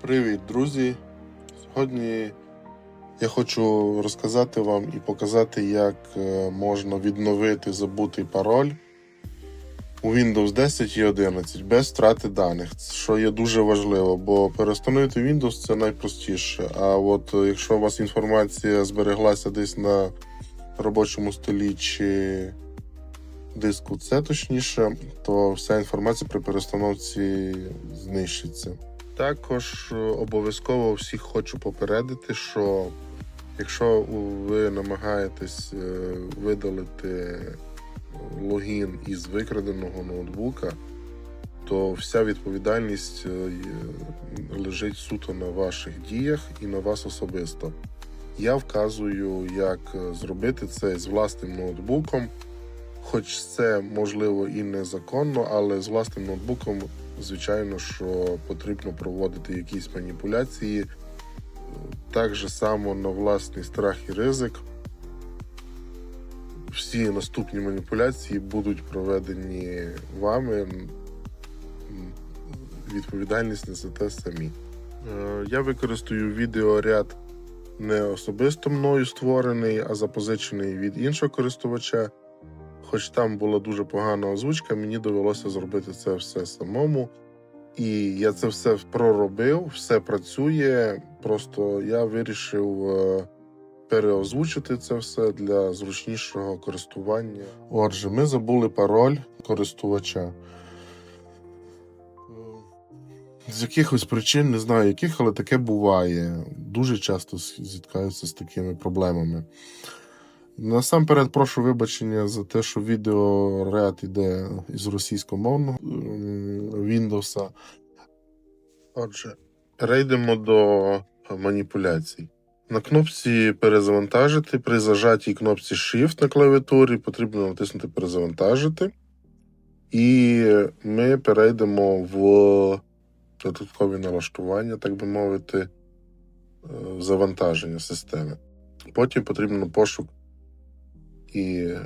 Привіт, друзі! Сьогодні я хочу розказати вам і показати, як е, можна відновити забутий пароль у Windows 10 і 11 без втрати даних, що є дуже важливо, бо перестановити Windows це найпростіше. А от е, якщо у вас інформація збереглася десь на робочому столі чи диску C точніше, то вся інформація при перестановці знищиться. Також е, обов'язково всіх хочу попередити, що якщо ви намагаєтесь е, видалити логін із викраденого ноутбука, то вся відповідальність е, лежить суто на ваших діях і на вас особисто. Я вказую, як е, зробити це з власним ноутбуком, хоч це можливо і незаконно, але з власним ноутбуком звичайно, що потрібно проводити якісь маніпуляції. Так же само на власний страх і ризик. Всі наступні маніпуляції будуть проведені вами. Відповідальність несете самі. Е, Я використаю відеоряд не особисто мною створений, а запозичений від іншого користувача. Хоч там була дуже погана озвучка, мені довелося зробити це все самому. І я це все проробив, все працює. Просто я вирішив е, переозвучити це все для зручнішого користування. Отже, ми забули пароль користувача. Е, З якихось причин, не знаю яких, але таке буває. Дуже часто зіткаюся з такими проблемами. Насамперед прошу вибачення за те, що відеоряд іде із російськомовного Windows. Отже, перейдемо до маніпуляцій. На кнопці перезавантажити при зажатій кнопці Shift на клавіатурі потрібно натиснути Перезавантажити. І ми перейдемо в додаткові налаштування, так би мовити, е, завантаження системи. Потім потрібно пошук і е,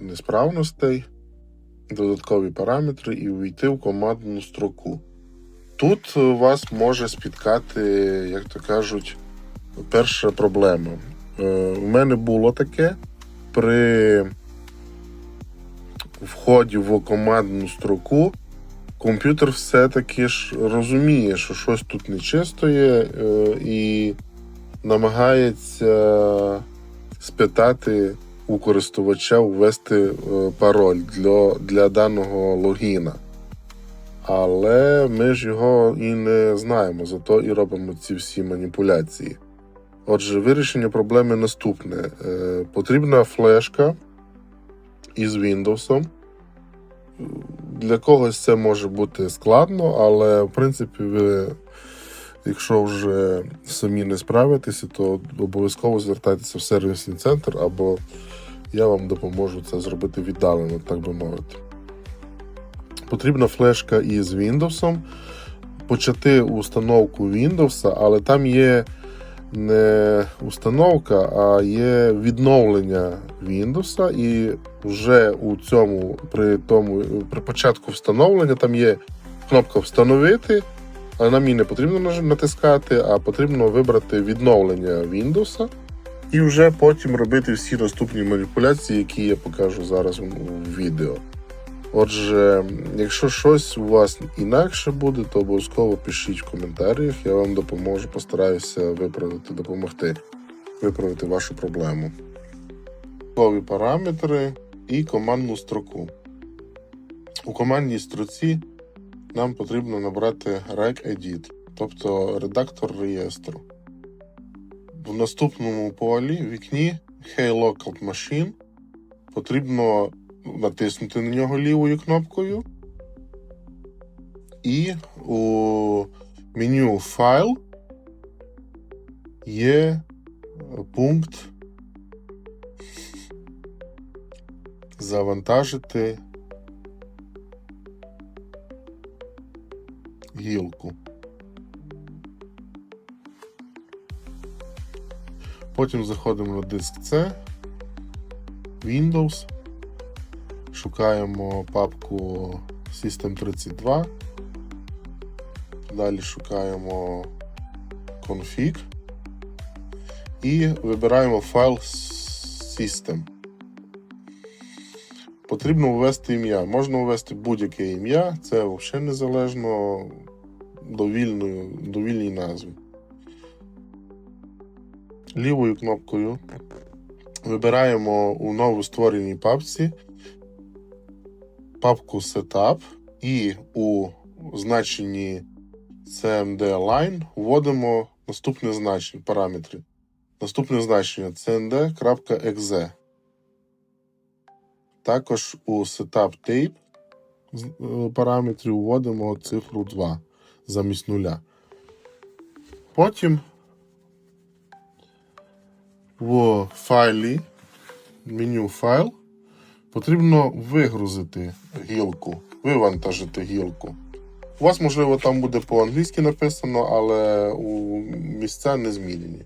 несправностей, додаткові параметри і увійти в командну строку. Тут е, вас може спіткати, як то кажуть, перша проблема. Е, У мене було таке при вході в командну строку. Комп'ютер все-таки ж розуміє, що щось тут нечисто е, і намагається спитати у користувача ввести е, пароль для, для даного логіна. Але ми ж його і не знаємо, зато і робимо ці всі маніпуляції. Отже, вирішення проблеми наступне: Е, потрібна флешка із Windows. Для когось це може бути складно, але в принципі, ви, якщо вже самі не справитеся, то обов'язково звертайтеся в сервісний центр, або я вам допоможу це зробити віддалено, так би мовити. Потрібна флешка із Windows. Почати установку Windows, але там є не установка, а є відновлення Windows, і вже у цьому при тому при початку встановлення там є кнопка Встановити, нам її не потрібно натискати, а потрібно вибрати відновлення Windows. І вже потім робити всі наступні маніпуляції, які я покажу зараз у відео. Отже, якщо щось у вас інакше буде, то обов'язково пишіть в коментарях, я вам допоможу, постараюся виправити, допомогти виправити вашу проблему. Нові параметри і командну строку. У командній строці нам потрібно набрати RegEdit, тобто редактор реєстру. В наступному полі вікні Hey Local Machine потрібно натиснути на нього лівою кнопкою. І у меню Файл є пункт Завантажити гілку. Потім заходимо на диск C, Windows, шукаємо папку System32, Далі шукаємо config і вибираємо файл System. Потрібно ввести ім'я. Можна ввести будь-яке ім'я, це взагалі незалежно довільною, довільній назві. Лівою кнопкою вибираємо у новоствореній папці папку Setup і у значенні cmd line вводимо наступне значення, параметри. Наступне значення cmd.exe. Також у setup tape з- е, параметрі вводимо цифру 2 замість нуля. Потім в файлі, меню файл, потрібно вигрузити гілку, вивантажити гілку. У вас, можливо, там буде по-англійськи написано, але у місця не змінені.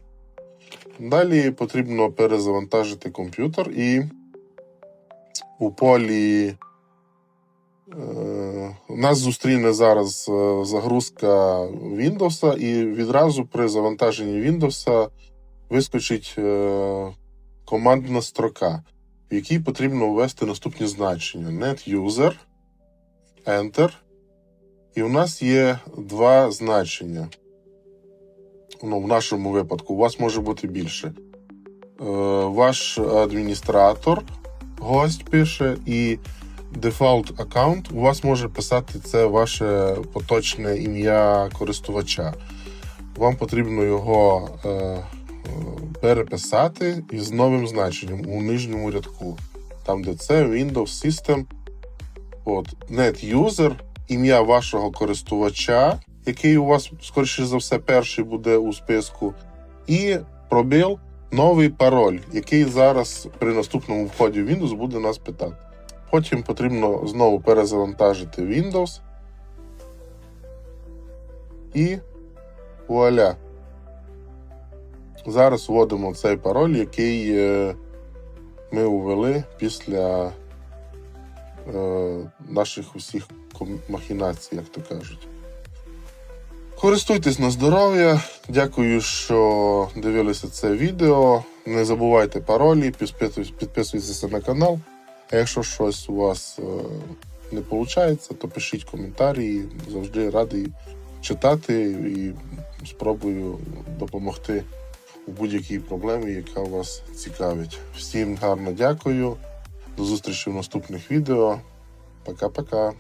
Далі потрібно перезавантажити комп'ютер і у полі нас зустріне зараз е, загрузка Windows, і відразу при завантаженні Windows вискочить е, командна строка, в якій потрібно ввести наступні значення: net user, enter. І у нас є два значення. Ну, в нашому випадку у вас може бути більше. Е, ваш адміністратор, гость пише, і дефолт аккаунт у вас може писати це ваше поточне ім'я користувача. Вам потрібно його е, е, переписати із новим значенням у нижньому рядку. Там, де це Windows System. От, net user, ім'я вашого користувача, який у вас, скоріше за все, перший буде у списку, і пробіл новий пароль, який зараз при наступному вході в Windows буде нас питати. Потім потрібно знову перезавантажити Windows. І вуаля. Зараз вводимо цей пароль, який е, ми ввели після е, наших усіх махінацій, як то кажуть. Користуйтесь на здоров'я. Дякую, що дивилися це відео. Не забувайте паролі, підписуйтесь, на канал. А якщо щось у вас е, не виходить, то пишіть коментарі. Завжди радий читати і спробую допомогти у будь-якій проблемі, яка вас цікавить. Всім гарно дякую. До зустрічі в наступних відео. Пока-пока.